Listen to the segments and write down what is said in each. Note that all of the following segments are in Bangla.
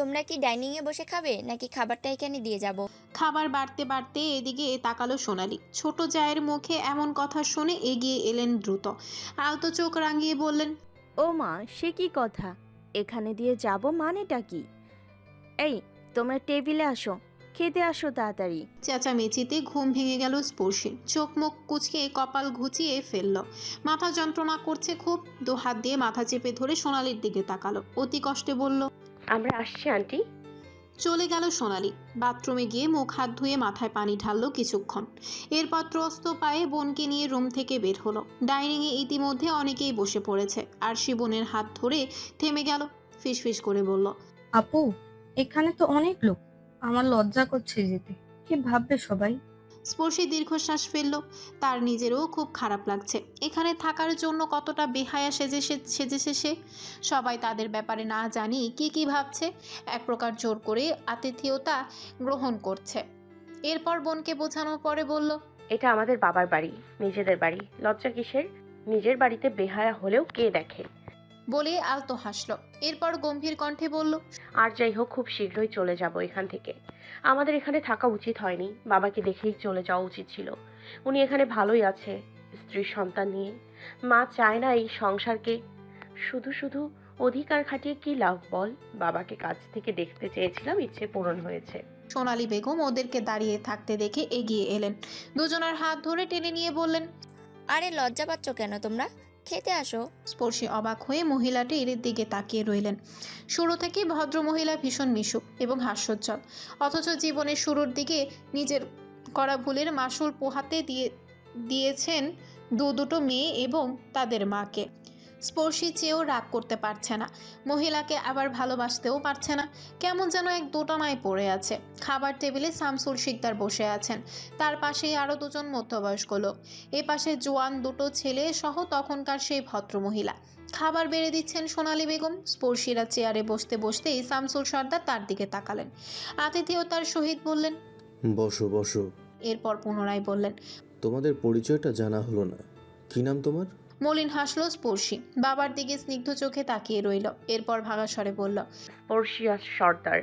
তোমরা কি ডাইনিং এ বসে খাবে? নাকি খাবারটা এখানে দিয়ে যাব? খাবার বাড়তে বাড়তে এদিকে তাকালো সোনালি। ছোট জায়ের মুখে এমন কথা শুনে এগিয়ে এলেন দ্রুত। আলতো চোখ রাঙিয়ে বললেন ও মা সে কি কথা? এখানে দিয়ে যাব মানেটা কি? এই তোমরা টেবিলে আসো। খেতে আসো তাড়াতাড়ি। চেঁচামেচিতে ঘুম ভেঙে গেল স্পর্শী। চোখ মুখ কুচকে কপাল ঘুচিয়ে ফেলল। মাথা যন্ত্রণা করছে খুব। দু হাত দিয়ে মাথা চেপে ধরে সোনালির দিকে তাকালো। অতি কষ্টে বলল আমরা আসছি আন্টি। চলে গেল সোনালি। বাথরুমে গিয়ে মুখ হাত ধুয়ে মাথায় পানি ঢাললো কিছুক্ষণ। এরপর ত্রস্ত পায়ে বোনকে নিয়ে রুম থেকে বের হলো। ডাইনিংয়ে ইতিমধ্যে অনেকেই বসে পড়েছে। আর শিবনের হাত ধরে থেমে গেল ফিসফিস করে বলল আপু এখানে তো অনেক লোক। আমার লজ্জা করছে যেতে। কি ভাববে সবাই? স্পর্শী দীর্ঘশ্বাস ফেলল। তার নিজেরও খুব খারাপ লাগছে। এখানে থাকার জন্য কতটা বেহায়া সেজে সেজেছে সে? সবাই তাদের ব্যাপারে না জানি কি কি ভাবছে। এক প্রকার জোর করে আতিথেয়তা গ্রহণ করছে। এরপর বোনকে বোঝানোর পরে বলল, এটা আমাদের বাবার বাড়ি, নিজেদের বাড়ি। লজ্জা কিসের? নিজের বাড়িতে বেহায়া হলেও কে দেখে? বলে আলতো হাসলো। এরপর গম্ভীর কণ্ঠে বলল আর যাই হোক খুব শীঘ্রই চলে যাব এখান থেকে। আমাদের এখানে থাকা উচিত হয়নি। বাবাকে দেখেই চলে যাওয়া উচিত ছিল। উনি এখানে ভালোই আছে স্ত্রী সন্তান নিয়ে। মা চায় না এই সংসারকে। শুধু শুধু অধিকার খাটিয়ে কি লাভ বল? বাবাকে কাছ থেকে দেখতে চেয়েছিলাম ইচ্ছে পূরণ হয়েছে। সোনালী বেগম ওদেরকে দাঁড়িয়ে থাকতে দেখে এগিয়ে এলেন। দুজনের হাত ধরে টেনে নিয়ে বললেন আরে লজ্জা পাচ্ছ কেন তোমরা? খেতে আসো। স্পর্শী অবাক হয়ে মহিলাটি মহিলাটির দিকে তাকিয়ে রইলেন। শুরু থেকেই ভদ্র মহিলা ভীষণ মিশুক এবং হাস্যোজ্জ্বল। অথচ জীবনের শুরুর দিকে নিজের করা ভুলের মাসুল পোহাতে দিয়ে দিয়েছেন দু দুটো মেয়ে এবং তাদের মাকে। স্পর্শী চেয়েও রাগ করতে পারছে না। মহিলাকে আবার ভালোবাসতেও পারছে না। কেমন যেন এক দোটানায় পড়ে আছে। খাবার টেবিলে শামসুল শিকদার বসে আছেন। তার পাশেই আরও দুজন মধ্যবয়স্ক লোক। এ পাশে জোয়ান দুটো ছেলে সহ তখনকার সেই ভদ্রমহিলা। খাবার বেড়ে দিচ্ছেন সোনালী বেগম। স্পর্শীরা চেয়ারে বসতে বসতেই শামসুল সর্দার তার দিকে তাকালেন। আতিথেয়তার সহিত বললেন বসো বসো। এরপর পুনরায় বললেন তোমাদের পরিচয়টা জানা হলো না। কি নাম তোমার? মলিন হাসলো স্পর্শী। বাবার দিকে স্নিগ্ধ চোখে তাকিয়ে রইল। এরপর ভাঙা স্বরে বলল স্পর্শিয়া সর্দার।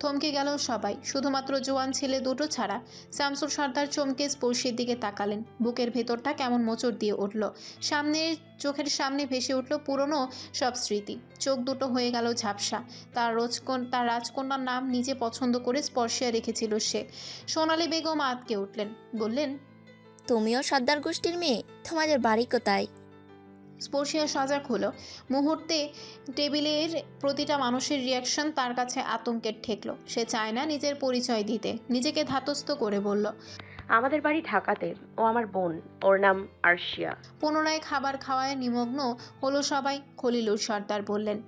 থমকে গেল সবাই। শুধুমাত্র জোয়ান ছেলে দুটো ছাড়া শামসুর সর্দার চমকে স্পর্শীর দিকে তাকালেন। বুকের ভেতরটা কেমন মোচড় দিয়ে উঠল। সামনের চোখের সামনে ভেসে উঠল পুরনো সব স্মৃতি। চোখ দুটো হয়ে গেল ঝাপসা। তার রোজকন তার রাজকন্যার নাম নিজে পছন্দ করে স্পর্শিয়া রেখেছিল সে। সোনালী বেগম আতকে উঠলেন। বললেন তুমিও সর্দার গোষ্ঠীর মেয়ে? তোমাদের বাড়ি কোথায়? স্পর্শিয়া সজাগ হলো। মুহূর্তে টেবিলের প্রতিটা মানুষের রিয়াকশন তার কাছে আতঙ্কের ঠেকলো। সে চায় না নিজের পরিচয় দিতে। নিজেকে ধাতস্থ করে বলল আমাদের বাড়ি ঢাকাতে। ও আমার বোন। ওর নাম আরশিয়া। পুনরায় খাবার খাওয়ায় নিমগ্ন হলো সবাই। খলিলুর সর্দার বললেন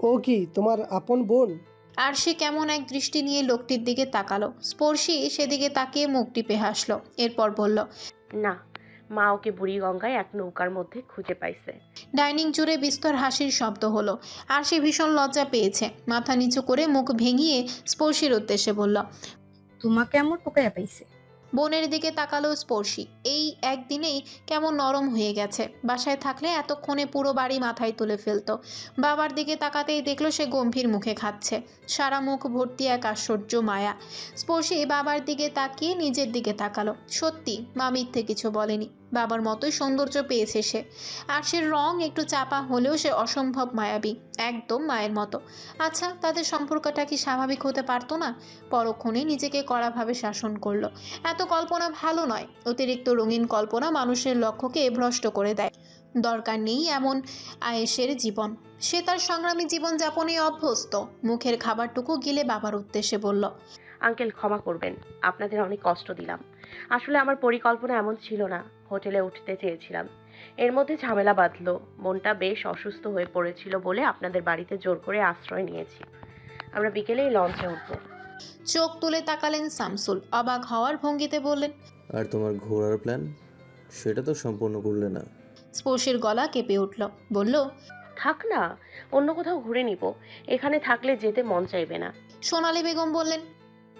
ও কি তোমার আপন বোন? আর সে কেমন এক দৃষ্টি নিয়ে লোকটির দিকে তাকালো। স্পর্শী সেদিকে তাকিয়ে মুখ টিপে হাসলো। এরপর বলল না মা ওকে বুড়ি গঙ্গায় এক নৌকার মধ্যে খুঁজে পাইছে। ডাইনিং জুড়ে বিস্তর হাসির শব্দ হলো। আর সে ভীষণ লজ্জা পেয়েছে। মাথা নিচু করে মুখ ভেঙিয়ে স্পর্শের উদ্দেশ্যে বলল তোমাকে এমন পোকায় পাইছে। বোনের দিকে তাকালো স্পর্শী। এই একদিনেই কেমন নরম হয়ে গেছে। বাসায় থাকলে এতক্ষণে পুরো বাড়ি মাথায় তুলে ফেলতো। বাবার দিকে তাকাতেই দেখল সে গম্ভীর মুখে খাচ্ছে। সারা মুখ ভর্তি এক আশ্চর্য মায়া। স্পর্শী বাবার দিকে তাকিয়ে নিজের দিকে তাকালো। সত্যি, মা মিথ্যে কিছু বলেনি। বাবার মতোই সৌন্দর্য পেয়েছে সে। আর সে রং একটু চাপা হলেও সে অসম্ভব মায়াবী, একদম মায়ের মতো। আচ্ছা তাদের সম্পর্কটা কি স্বাভাবিক হতে পারতো না? পরক্ষণে নিজেকে কড়াভাবে শাসন করল। এত কল্পনা ভালো নয়। অতিরিক্ত রঙিন কল্পনা মানুষের লক্ষ্যকে ভ্রষ্ট করে দেয়। দরকার নেই এমন আয়েসের জীবন। সে তার সংগ্রামী জীবনযাপনে অভ্যস্ত। মুখের খাবারটুকু গিলে বাবার উদ্দেশ্যে বলল, আঙ্কেল, ক্ষমা করবেন। আপনাদের অনেক কষ্ট দিলাম। আসলে আমার পরিকল্পনা এমন ছিল না। হোটেলে উঠতে চেয়েছিলাম। এর মধ্যে ঝামেলা বাঁধলো। মনটা বেশ অসুস্থ হয়ে পড়েছিল বলে আপনাদের বাড়িতে জোর করে আশ্রয় নিয়েছি। আমরা বিকেলেই লঞ্চে উঠবো। চোখ তুলে তাকালেন শামসুল। অবাক হওয়ার ভঙ্গিতে বললেন আর তোমার ঘোরার প্ল্যান? সেটা তো সম্পূর্ণ করলে না। স্পর্শের গলা কেঁপে উঠল। বলল থাক না অন্য কোথাও ঘুরে নিব। এখানে থাকলে যেতে মন চাইবে না। সোনালী বেগম বললেন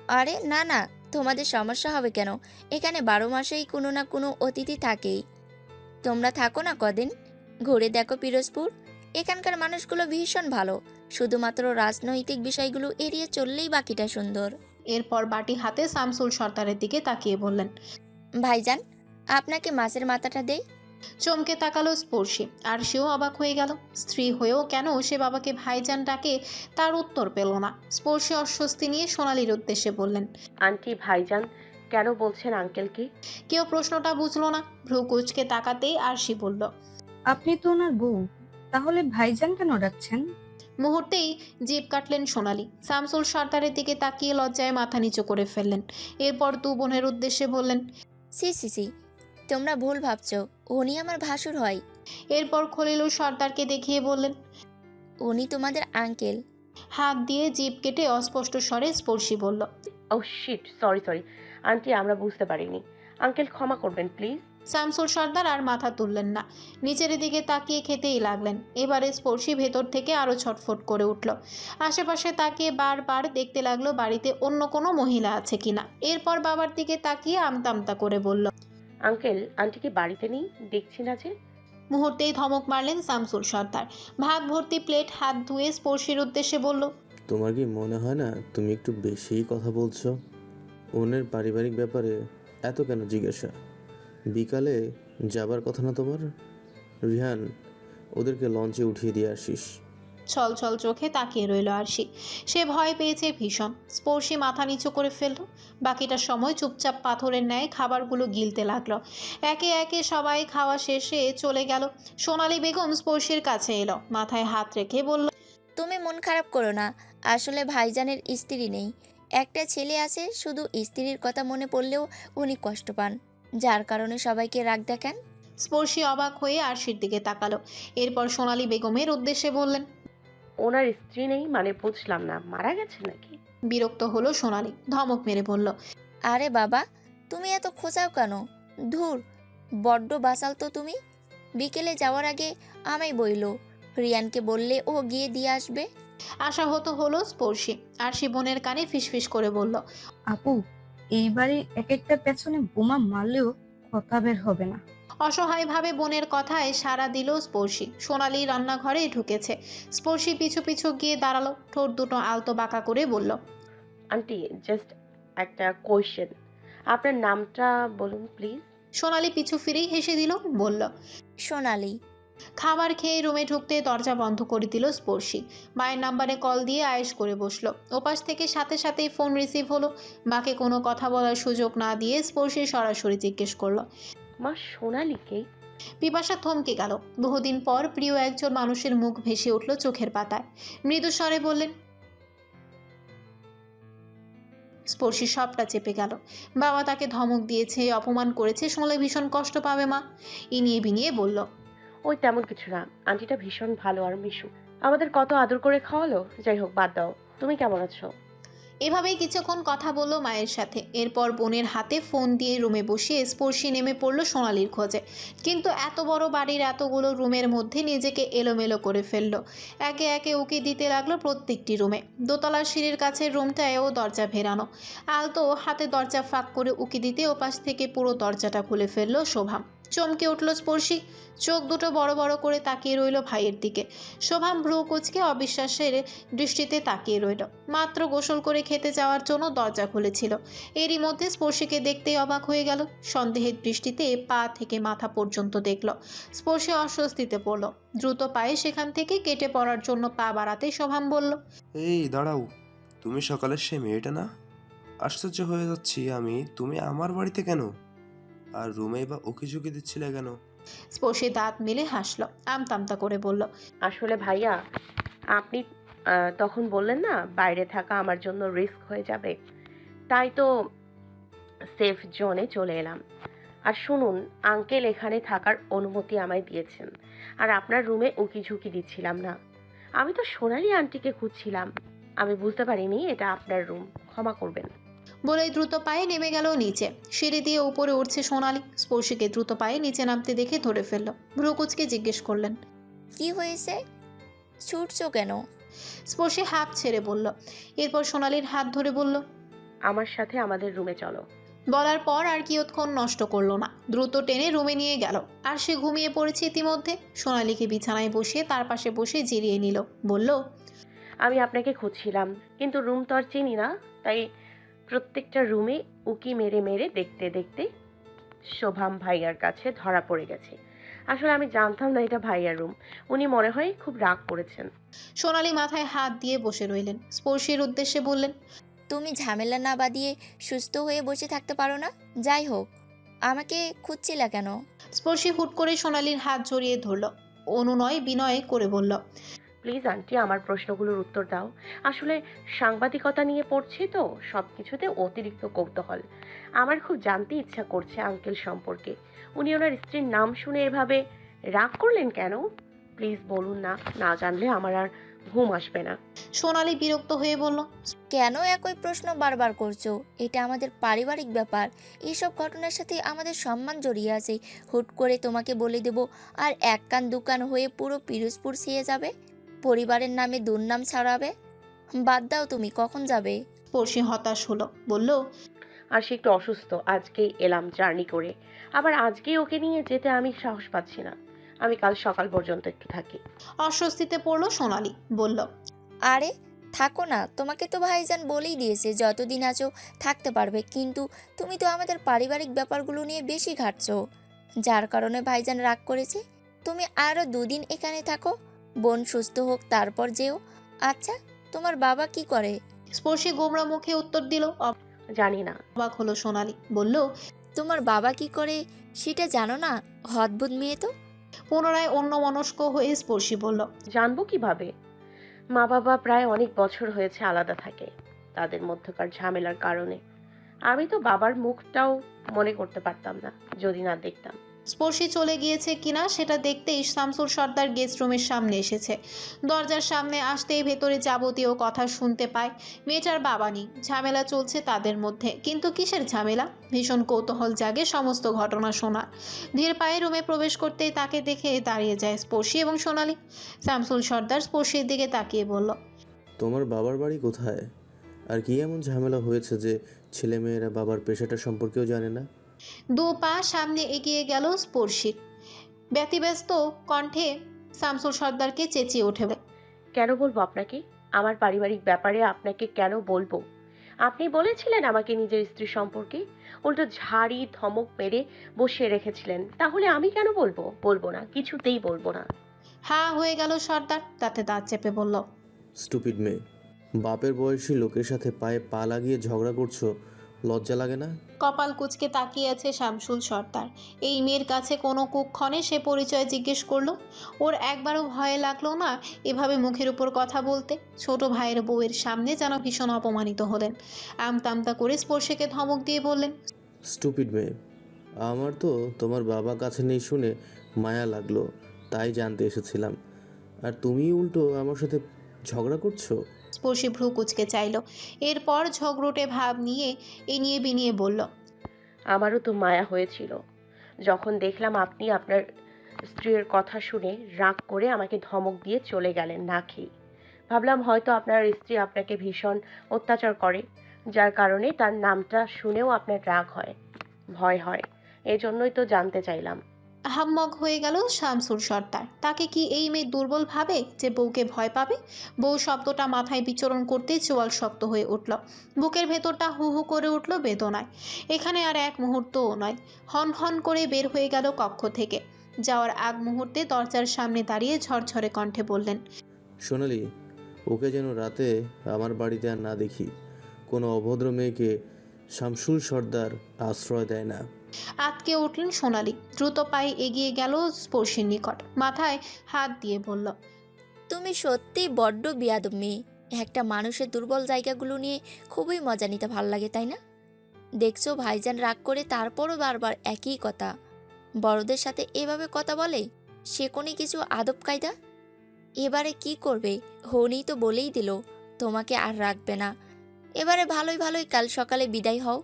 আরে না না তোমাদের সমস্যা হবে কেন? এখানে বারো মাসেই কোনো না কোনো অতিথি থাকেই। তোমরা থাকো না কদিন? ঘুরে দেখো পিরোজপুর। এখানকার মানুষগুলো ভীষণ ভালো। শুধুমাত্র রাজনৈতিক বিষয়গুলো এড়িয়ে চললেই বাকিটা সুন্দর। এরপর বাটি হাতে শামসুল সর্দারের দিকে তাকিয়ে বললেন ভাইজান আপনাকে মাছের মাথাটা দেই। চমকে তাকালো স্পর্শী। আর সেও অবাক হয়ে গেল। স্ত্রী হয়েও কেন সে বাবাকে ভাইজান ডাকে তার উত্তর পেল না। স্পর্শী অস্বস্তি নিয়ে সোনালির উদ্দেশ্যে বললেন আন্টি ভাইজান কেন বলছেন আঙ্কেলকে? কেউ প্রশ্নটা বুঝলো না। ভ্রু কুচকে তাকাতেই আরশি বলল আপনি তো ওনার বউ তাহলে ভাইজান কেন ডাকছেন? মুহূর্তেই জিভ কাটলেন সোনালি। শামসুল সর্দারের দিকে তাকিয়ে লজ্জায় মাথা নিচু করে ফেললেন। এরপর দু বোনের উদ্দেশ্যে বললেন সি সি সি তোমরা ভুল ভাবছ উনি আমার ভাসুর হয়। এরপর খলিলুর সর্দারকে দেখিয়ে বললেন উনি তোমাদের আঙ্কেল। হাত দিয়ে জিভ কেটে অস্পষ্ট স্বরে স্পর্শী বলল ও শিট সরি সরি আন্টি আমরা বুঝতে পারিনি। আঙ্কেল ক্ষমা করবেন প্লিজ শামসুল সর্দার আর মাথা তুললেন না। নিচের দিকে তাকিয়ে খেতেই লাগলেন। এবারে স্পর্শী ভেতর থেকে আরও ছটফট করে উঠল। আশেপাশে তাকিয়ে বারবার দেখতে লাগল বাড়িতে অন্য কোনো মহিলা আছে কিনা। এরপর বাবার দিকে তাকিয়ে আমতা আমতা করে বলল আঙ্কেল আন্টি কি বাড়িতে নেই? দেখছি না যে। মুহূর্তেই ধমক মারলেন শামসুল সর্দার। ভাত ভর্তি প্লেট হাত ধুয়ে স্পর্শের উদ্দেশ্যে বলল তোমার কি মনে হয় না তুমি একটু বেশিই কথা বলছো? ওনের পারিবারিক ব্যাপারে এত কেন জিজ্ঞাসা? বিকালে যাবার কথা না তোমার? রিহান ওদেরকে লঞ্চে উঠিয়ে দিয়ে আসিস। ছল ছল চোখে তাকিয়ে রইল আরশি। সে ভয় পেয়েছে ভীষণ। স্পর্শী মাথা নিচু করে ফেলল। বাকিটা সময় চুপচাপ পাথরের ন্যায় খাবারগুলো গিলতে লাগল। একে একে সবাই খাওয়া শেষে চলে গেল। সোনালী বেগম স্পর্শীর কাছে এলো। মাথায় হাত রেখে বলল তুমি মন খারাপ করো না। আসলে ভাইজানের স্ত্রী নেই। একটা ছেলে আছে শুধু স্ত্রীর কথা মনে পড়লেও উনি কষ্ট পান। যার কারণে সবাইকে রাগ দেখান। স্পর্শী অবাক হয়ে আরশির দিকে তাকালো। এরপর সোনালী বেগমের উদ্দেশ্যে বললেন ওনার স্ত্রী নেই মানে বুঝলাম না মারা গেছে নাকি? বিরক্ত হলো সোনালি ধমক মেরে বলল আরে বাবা তুমি এত খোঁচাও কেন? ধুর বড্ড বাসাল তো তুমি। বিকেলে যাওয়ার আগে আমায় বইলো রিয়ানকে বললে ও গিয়ে দিয়ে আসবে। আশাহত হলো স্পর্শী আরশি বোনের কানে ফিসফিস করে বলল আপু এইবারে এক একটা পেছনে বোমা মারলেও কথা বের হবে না। অসহায়ভাবে বোনের কথায় সাড়া দিল স্পর্শী। সোনালি রান্নাঘরে ঢুকেছে। স্পর্শী পিছু পিছু গিয়ে দাঁড়াল। ঠোঁট দুটো আলতো বাঁকা করে বলল আন্টি জাস্ট একটা কোয়েশ্চেন আপনার নামটা বলুন প্লিজ সোনালি পিছু ফিরেই হেসে দিল বলল সোনালি। খাবার খেয়ে রুমে ঢুকতে দরজা বন্ধ করে দিল স্পর্শী। মায়ের নাম্বারে কল দিয়ে আয়েস করে বসল। ওপাশ থেকে সাথে সাথেই ফোন রিসিভ হলো। মাকে কোনো কথা বলার সুযোগ না দিয়ে স্পর্শী সরাসরি জিজ্ঞেস করল মা সোনালিকে পিপাসা থমকে গেল। বহুদিন পর প্রিয় একজন মানুষের মুখ ভেসে উঠল চোখের পাতায়। মৃদু স্বরে বললেন স্পর্শী সবটা চেপে গেল। বাবা তাকে ধমক দিয়েছে অপমান করেছে শুনলে ভীষণ কষ্ট পাবে মা। ইনিয়ে বিনিয়ে বলল ওই তেমন কিছু না। আন্টিটা ভীষণ ভালো আর মিশু। আমাদের কত আদর করে খাওয়ালো? যাই হোক বাদ দাও। তুমি কেমন আছো? এভাবেই কিছুক্ষণ কথা বলল মায়ের সাথে। এরপর বোনের হাতে ফোন দিয়ে রুমে বসিয়ে স্পর্শী নেমে পড়ল সোনালির খোঁজে। কিন্তু এত বড় বাড়ির এতগুলো রুমের মধ্যে নিজেকে এলোমেলো করে ফেলল। একে একে উকি দিতে লাগল প্রত্যেকটি রুমে। দোতলার সিঁড়ির কাছের রুমটায়ও দরজা ভেরানো। আলতো হাতে দরজা ফাঁক করে উকি দিতে ওপাশ থেকে পুরো দরজাটা খুলে ফেলল শোভাম চমকে উঠল স্পর্শী। চোখ দুটো বড় বড় করে তাকিয়ে রইল ভাইয়ের দিকে। শোভাম ভ্রু কুচকে অবিশ্বাসের দৃষ্টিতে তাকিয়ে রইল। মাত্র গোসল করে খেতে যাওয়ার জন্য দরজা খুলেছিল। এরই মধ্যে স্পর্শীকে দেখতেই অবাক হয়ে গেল। সন্দেহের দৃষ্টিতে পা থেকে মাথা পর্যন্ত দেখল। স্পর্শে অস্বস্তিতে পড়ল। দ্রুত পায়ে সেখান থেকে কেটে পড়ার জন্য পা বাড়াতে শোভাম বলল, এই, দাঁড়াও। তুমি সকালের সেই মেয়েটা না? আশ্চর্য হয়ে যাচ্ছি আমি। তুমি আমার বাড়িতে কেন? আর রুমেই বা উকি ঝুঁকি দিচ্ছিলে কেন? স্পর্শী দাঁত মেলে হাসলো আমতামতা করে বলল আসলে ভাইয়া আপনি আহ, তখন বললেন না বাইরে থাকা আমার জন্য রিস্ক হয়ে যাবে। তাই তো সেফ জোনে চলে এলাম। আর শুনুন আঙ্কেল এখানে থাকার অনুমতি আমায় দিয়েছেন আর আপনার রুমে উকি ঝুঁকি দিচ্ছিলাম না। আমি তো সোনালি আন্টিকে খুঁজছিলাম। আমি বুঝতে পারিনি এটা আপনার রুম ক্ষমা করবেন। বলেই দ্রুত পায়ে নেমে গেল নিচে। সিঁড়ি দিয়ে উপরে উঠছে সোনালি। স্পর্শীকে দ্রুত পায়ে নিচে নামতে দেখে ধরে ফেলল। ভ্রুকুচকে জিজ্ঞেস করলেন কি হয়েছে? ছুটছো কেন? স্পর্শী হাত ছেড়ে বলল। এরপর সোনালির হাত ধরে বলল আমার সাথে আমাদের রুমে চলো। বলার পর আর কিয়ৎক্ষণ নষ্ট করল না। দ্রুত টেনে রুমে নিয়ে গেল। আর সে ঘুমিয়ে পড়েছে ইতিমধ্যে। সোনালিকে বিছানায় বসিয়ে তার পাশে বসে জিরিয়ে নিল। বলল আমি আপনাকে খুঁজছিলাম কিন্তু রুম তো আর চিনি না তাই প্রত্যেকটা রুমে উকি মেরে মেরে দেখতে দেখতে শোভাম ভাইয়ার কাছে ধরা পড়ে গেছে। আসলে আমি জানতাম না এটা ভাইয়ার রুম উনি মনে হয় খুব রাগ করেছেন। সোনালি মাথায় হাত দিয়ে বসে রইলেন। স্পর্শীর উদ্দেশ্যে বললেন তুমি ঝামেলা না বাদিয়ে সুস্থ হয়ে বসে থাকতে পারো না? যাই হোক আমাকে খুঁজছিলা কেন? স্পর্শী হুট করে সোনালির হাত জড়িয়ে ধরল। অনুনয় বিনয় করে বলল প্লিজ আন্টি, আমার প্রশ্নগুলোর উত্তর দাও। আসলে সাংবাদিকতা নিয়ে পড়ছি তো সব কিছুতে অতিরিক্ত কৌতূহল। আমার খুব জানতে ইচ্ছা করছে আঙ্কেল সম্পর্কে। উনি ওনার স্ত্রীর নাম শুনে এভাবে রাগ করলেন কেন? প্লিজ বলুন না না জানলে আমার আর ঘুম আসবে না। সোনালি বিরক্ত হয়ে বলল, কেন একই প্রশ্ন বারবার করছ? এটা আমাদের পারিবারিক ব্যাপার। এইসব ঘটনার সাথে আমাদের সম্মান জড়িয়ে আছে। হুট করে তোমাকে বলে দেব, আর এক কান দুকান হয়ে পুরো পিরোজপুর ছিয়ে যাবে। পরিবারের নামে দুর্নাম ছাড়াবে? বাদ দাও তুমি কখন যাবে? স্পর্শী হতাশ হলো বলল আর সে একটু অসুস্থ আজকেই এলাম জার্নি করে। আবার আজকেই ওকে নিয়ে যেতে আমি সাহস পাচ্ছি না। আমি কাল সকাল পর্যন্ত একটু থাকি। অস্বস্তিতে পড়ল সোনালি বলল আরে থাকো না তোমাকে তো ভাইজান বলেই দিয়েছে যতদিন আছো থাকতে পারবে। কিন্তু তুমি তো আমাদের পারিবারিক ব্যাপারগুলো নিয়ে বেশি ঘাটছো। যার কারণে ভাইজান রাগ করেছে। তুমি আরও দুদিন এখানে থাকো বোন সুস্থ হোক তারপর যেও। আচ্ছা তোমার বাবা কি করে? স্পর্শী গোমরা মুখে উত্তর দিল জানি না। অবাক হলো সোনালি বলল তোমার বাবা কি করে সেটা জানো না? অদ্ভুত মেয়ে তো? পুনরায় অন্য মনস্ক হয়ে স্পর্শী বলল জানব কীভাবে? মা বাবা প্রায় অনেক বছর হয়েছে আলাদা থাকে তাদের মধ্যকার ঝামেলার কারণে। আমি তো বাবার মুখটাও মনে করতে পারতাম না যদি না দেখতাম। স্পর্শী চলে গিয়েছে কিনা সেটা দেখতেই শামসুল সর্দার গেস্ট রুমের সামনে এসেছে। দরজার সামনে আসতেই ভেতরে যাবতীয় কথা শুনতে পায় মেয়েটার বাবা নেই। ঝামেলা চলছে তাদের মধ্যে। কিন্তু কিসের ঝামেলা? ভীষণ কৌতূহল জাগে সমস্ত ঘটনা শোনার। ধীর পায়ে রুমে প্রবেশ করতেই তাকে দেখে দাঁড়িয়ে যায় স্পর্শী এবং সোনালি। শামসুল সর্দার স্পর্শীর দিকে তাকিয়ে বলল, তোমার বাবার বাড়ি কোথায়? আর কি এমন ঝামেলা হয়েছে যে ছেলেমেয়েরা বাবার পেশাটা সম্পর্কেও জানে না? দু পা সামনে এগিয়ে গেল স্পর্শীর ব্যতিব্যস্ত কণ্ঠে শামসুল সর্দারকে চেঁচিয়ে ওঠে কেন বলব আপনাকে? আমার পারিবারিক ব্যাপারে আপনাকে কেন বলব? আপনি বলেছিলেন আমাকে নিজের স্ত্রী সম্পর্কে উল্টো ঝাড়ি ধমক মেরে বসিয়ে রেখেছিলেন। তাহলে আমি কেন বলব? বলব না কিছুতেই বলব না। হা হয়ে গেল সর্দার তাতে দাঁত চেপে বলল স্টুপিড মেয়ে বাপের বয়সী লোকের সাথে পায়ে পা লাগিয়ে ঝগড়া করছ লজ্জা লাগে না? কপাল কুচকে তাকিয়ে আছে শামসুল সর্দার। এই মেয়ের কাছে কোনো কুক্ষণে সে পরিচয় জিজ্ঞেস করল। ওর একবারও ভয় লাগল না এভাবে মুখের উপর কথা বলতে। ছোট ভাইয়ের বউয়ের সামনে যেন ভীষণ অপমানিত হলেন। আমতামতা করে স্পর্শকে ধমক দিয়ে বললেন, স্টুপিড মেয়ে, আমার তো তোমার বাবা কাছে নেই শুনে মায়া লাগল, তাই জানতে এসেছিলাম। আর তুমি উল্টো আমার সাথে ঝগড়া করছ? স্পর্শী ভ্রু কুচকে চাইল। এরপর ঝগড়টে ভাব নিয়ে এ নিয়ে বিনিয়ে বলল আমারও তো মায়া হয়েছিল। যখন দেখলাম আপনি আপনার স্ত্রীর কথা শুনে রাগ করে আমাকে ধমক দিয়ে চলে গেলেন না খেয়ে। ভাবলাম হয়তো আপনার স্ত্রী আপনাকে ভীষণ অত্যাচার করে যার কারণে তার নামটা শুনেও আপনার রাগ হয় ভয় হয়। এজন্যই তো জানতে চাইলাম। হাম্মক হয়ে গেল শামসুল সর্দার। তাকে কি এই মেয়ে দুর্বল ভাবে যে বউকে ভয় পাবে? বউ শব্দটা মাথায় বিচরণ করতেই চোয়াল শক্ত হয়ে উঠল। বুকের ভেতরটা হু হু করে উঠল বেদনায়। এখানে আর এক মুহূর্তও নয়। হন হন করে বের হয়ে গেল কক্ষ থেকে। যাওয়ার আগ মুহূর্তে দরজার সামনে দাঁড়িয়ে ঝরঝরে কণ্ঠে বললেন, সোনালি, ওকে যেন রাতে আমার বাড়িতে আর না দেখি। কোনো অভদ্র মেয়েকে শামসুল সর্দার আশ্রয় দেয় না। আতকে উঠলেন সোনালি। দ্রুত পায়ে এগিয়ে গেল স্পর্শীর নিকট। মাথায় হাত দিয়ে বলল, তুমি সত্যিই বড্ড বিয়াদব মেয়ে। একটা মানুষের দুর্বল জায়গাগুলো নিয়ে খুবই মজা নিতে ভালো লাগে, তাই না? দেখছ ভাইজান রাগ করে তারপরও বারবার একই কথা। বড়দের সাথে এভাবে কথা বলে? সে কোনো কিছু আদব কায়দা? এবারে কি করবে? হনি তো বলেই দিল, তোমাকে আর রাখবে না। এবারে ভালোই ভালোই কাল সকালে বিদায় হও।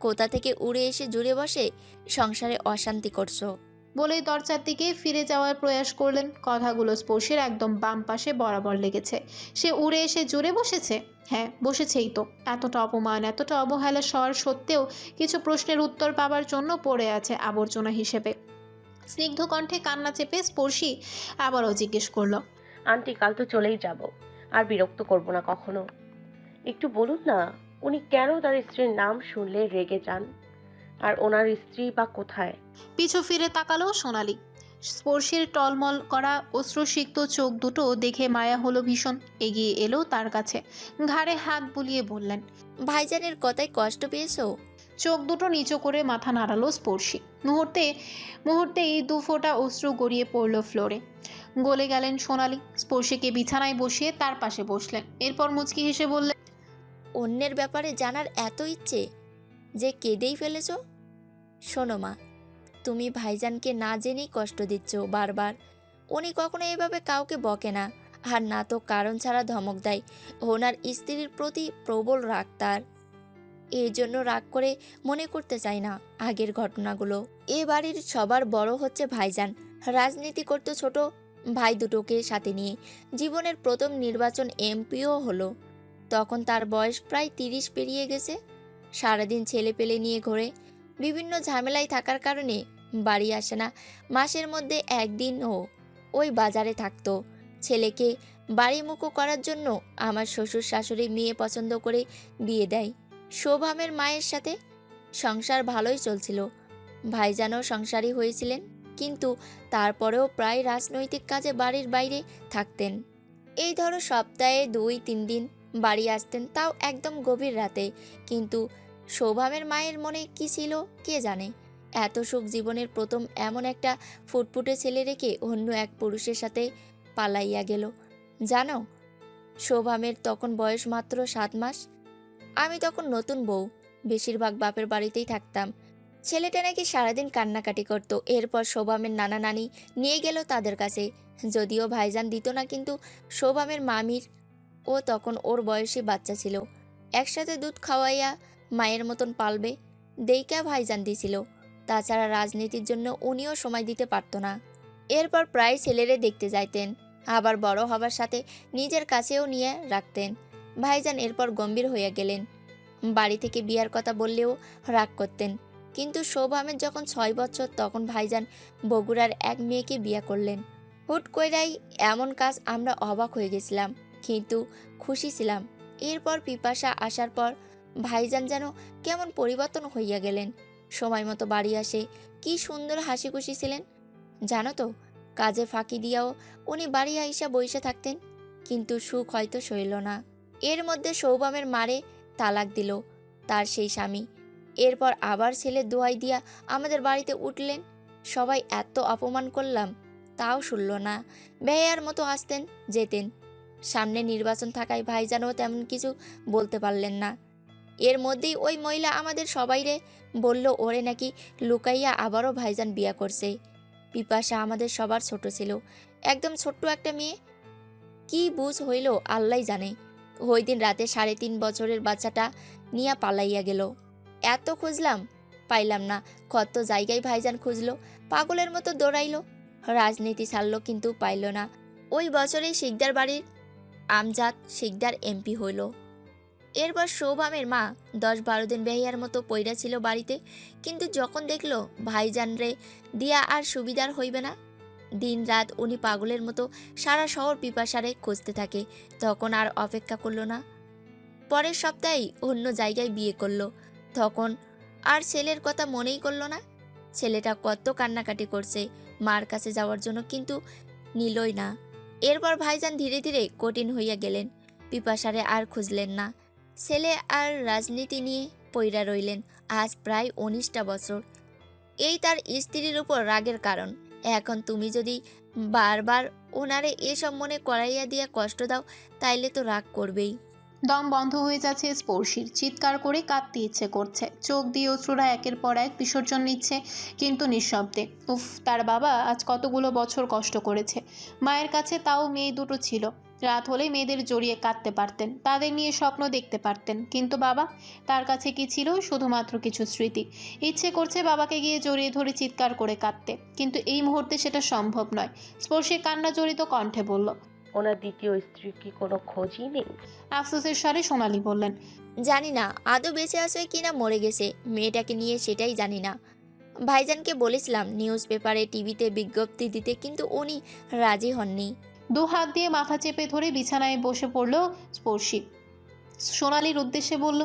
কোথা থেকে উড়ে এসে জুড়ে বসে সংসারে অশান্তি করছ? বলেই দরজার দিকে ফিরে যাওয়ার প্রয়াস করলেন। কথাগুলো স্পর্শের একদম বাম পাশে বরাবর লেগেছে। সে উড়ে এসে জুড়ে বসেছে? হ্যাঁ বসেছেই তো। এতটা অপমান এতটা অবহেলা সর সত্ত্বেও কিছু প্রশ্নের উত্তর পাবার জন্য পড়ে আছে আবর্জনা হিসেবে। স্নিগ্ধ কণ্ঠে কান্না চেপে স্পর্শী আবারও জিজ্ঞেস করল আন্টি কাল তো চলেই যাব। আর বিরক্ত করব না কখনো। একটু বলুন না উনি কেন তার স্ত্রীর নাম শুনলে রেগে যান? আর ওনার স্ত্রী বা কোথায়? পিছু ফিরে তাকালো সোনালি। স্পর্শের টলমল করা অশ্রুসিক্ত চোখ দুটো দেখে মায়া হলো ভীষণ। এগিয়ে এলো তার কাছে। ঘাড়ে হাত বুলিয়ে বললেন ভাইজানের কথায় কষ্ট পেয়েছ? চোখ দুটো নিচু করে মাথা নাড়ালো স্পর্শী। মুহূর্তে মুহূর্তেই দু ফোঁটা অশ্রু গড়িয়ে পড়ল ফ্লোরে। গলে গেলেন সোনালি। স্পর্শীকে বিছানায় বসিয়ে তার পাশে বসলেন। এরপর মুচকি হেসে বললেন অন্যের ব্যাপারে জানার এত ইচ্ছে যে কেঁদেই ফেলেছ? শোনো মা, তুমি ভাইজানকে না জেনেই কষ্ট দিচ্ছ বারবার। উনি কখনো এভাবে কাউকে বকে না। আর না তো কারণ ছাড়া ধমক দেয়। ওনার স্ত্রীর প্রতি প্রবল রাগ তার। এই জন্য রাগ করে মনে করতে চাই না আগের ঘটনাগুলো। এ বাড়ির সবার বড় হচ্ছে ভাইজান। রাজনীতি করতে ছোট ভাই দুটোকে সাথে নিয়ে। জীবনের প্রথম নির্বাচন এমপিও হলো। তখন তার বয়স প্রায় তিরিশ পেরিয়ে গেছে। সারাদিন ছেলে পেলে নিয়ে ঘোরে। বিভিন্ন ঝামেলায় থাকার কারণে বাড়ি আসে না। মাসের মধ্যে একদিনও ওই বাজারে থাকতো। ছেলেকে বাড়িমুখো করার জন্য আমার শ্বশুর শাশুড়ি মেয়ে পছন্দ করে বিয়ে দেয় শোভামের মায়ের সাথে। সংসার ভালোই চলছিল। ভাইজানও সংসারী হয়েছিলেন, কিন্তু তারপরেও প্রায় রাজনৈতিক কাজে বাড়ির বাইরে থাকতেন। এই ধরো সপ্তাহে দুই, তিন দিন বাড়ি আসতেন, তাও একদম গভীর রাতে। কিন্তু শোভামের মায়ের মনে কি ছিল কে জানে? এত সুখ জীবনের প্রথম এমন একটা ফুটফুটে ছেলে রেখে অন্য এক পুরুষের সাথে পালাইয়া গেল। জানো, শোভামের তখন বয়স মাত্র সাত মাস। আমি তখন নতুন বউ, বেশিরভাগ বাপের বাড়িতেই থাকতাম। ছেলেটা নাকি সারাদিন কান্নাকাটি করতো, এরপর শোভামের নানা নানি নিয়ে গেল তাদের কাছে। যদিও ভাইজান দিত না, কিন্তু শোভামের মামির ও তখন ওর বয়সী বাচ্চা ছিল। একসাথে দুধ খাওয়াইয়া মায়ের মতন পালবে, দেইকা ভাইজান দিছিল। তাছাড়া রাজনীতির জন্য উনিও সময় দিতে পারতো না। এরপর প্রায় ছেলেরে দেখতে যাইতেন, আবার বড় হবার সাথে নিজের কাছেও নিয়ে রাখতেন। ভাইজান এরপর গম্ভীর হইয়া গেলেন। বাড়ি থেকে বিয়ার কথা বললেও রাগ করতেন, কিন্তু শোভামের যখন ছয় বছর তখন ভাইজান বগুড়ার এক মেয়েকে বিয়া করলেন। হুট কইরাই এমন কাজ আমরা অবাক হয়ে গেছিলাম। কিন্তু খুশি ছিলাম। এরপর পিপাসা আসার পর ভাইজান যেন কেমন পরিবর্তন হইয়া গেলেন। সময় মতো বাড়ি আসে, কি সুন্দর হাসি খুশি ছিলেন। জানো তো, কাজে ফাঁকি দিয়াও উনি বাড়ি আইসা বইসে থাকতেন, কিন্তু সুখ হয়তো সইল না। এর মধ্যে সৌবামের মারে তালাক দিল, তার সেই স্বামী। এরপর আবার ছেলে দোয়াই দিয়া আমাদের বাড়িতে উঠলেন। সবাই এত অপমান করলাম, তাও শুনল না। বেয়ার মতো আসতেন, যেতেন। সামনে নির্বাচন থাকায় ভাইজানও তেমন কিছু বলতে পারলেন না। এর মধ্যেই ওই মহিলা আমাদের সবাইরে বলল, ওরে নাকি লুকাইয়া আবারও ভাইজান বিয়া করছে। পিপাসা আমাদের সবার ছোট ছিল। একদম ছোট্ট একটা মেয়ে। কি বুঝ হইল আল্লাহ জানে। ওই দিন রাতে সাড়ে তিন বছরের বাচ্চাটা নিয়া পালাইয়া গেল। এত খুঁজলাম, পাইলাম না। কত জায়গায় ভাইজান খুঁজলো, পাগলের মতো দৌড়াইলো। রাজনীতি ছাড়লো কিন্তু পাইল না। ওই বছরেই শিকদার বাড়ির আমজাদ শিকদার এমপি হইল। এরপর শোভামের মা দশ বারো দিন বেহিয়ার মতো পইরা ছিল বাড়িতে, কিন্তু যখন দেখল ভাইজান রে দিয়া আর সুবিধার হইবে না দিন রাত উনি পাগলের মতো সারা শহর পিপাসারে খুঁজতে থাকে, তখন আর অপেক্ষা করল না। পরের সপ্তাহেই অন্য জায়গায় বিয়ে করল, তখন আর ছেলের কথা মনেই করল না। ছেলেটা কত কান্নাকাটি করছে, মার কাছে যাওয়ার জন্য কিন্তু নিলই না। এরপর ভাইজান ধীরে ধীরে কঠিন হইয়া গেলেন। পিপাসারে আর খুঁজলেন না। ছেলে আর রাজনীতি নিয়ে পইরা রইলেন। আজ প্রায় উনিশটা বছর। এই তার স্ত্রীর উপর রাগের কারণ। এখন তুমি যদি বারবার ওনারে এসব মনে করাইয়া দিয়া কষ্ট দাও, তাইলে তো রাগ করবেই। দম বন্ধ হয়ে যাচ্ছে স্পর্শীর। চিৎকার করে কাঁদতে ইচ্ছে করছে। চোখ দিয়ে অশ্রুরা একের পর এক বিসর্জন নিচ্ছে, কিন্তু নিঃশব্দে। উফ, তার বাবা আজ কতগুলো বছর কষ্ট করেছে। মায়ের কাছে তাও মেয়ে দুটো ছিল। রাত হলে মেয়েদের জড়িয়ে কাঁদতে পারতেন, তাদের নিয়ে স্বপ্ন দেখতে পারতেন। কিন্তু বাবা, তার কাছে কি ছিল? শুধুমাত্র কিছু স্মৃতি। ইচ্ছে করছে বাবাকে গিয়ে জড়িয়ে ধরে চিৎকার করে কাঁদতে। কিন্তু এই মুহূর্তে সেটা সম্ভব নয়। স্পর্শে কান্না জড়িত কণ্ঠে বলল ওনার দ্বিতীয় স্ত্রীর কি কোনো খোঁজই নেই? আফসোসের স্বরে সোনালি বললেন জানি না আদৌ বেঁচে আছে কি না মরে গেছে মেয়েটাকে নিয়ে সেটাই জানি না। ভাইজানকে বলেছিলাম নিউজ পেপারে টিভিতে বিজ্ঞপ্তি দিতে কিন্তু উনি রাজি হননি। দু হাত দিয়ে মাথা চেপে ধরে বিছানায় বসে পড়ল স্পর্শী। সোনালির উদ্দেশ্যে বলল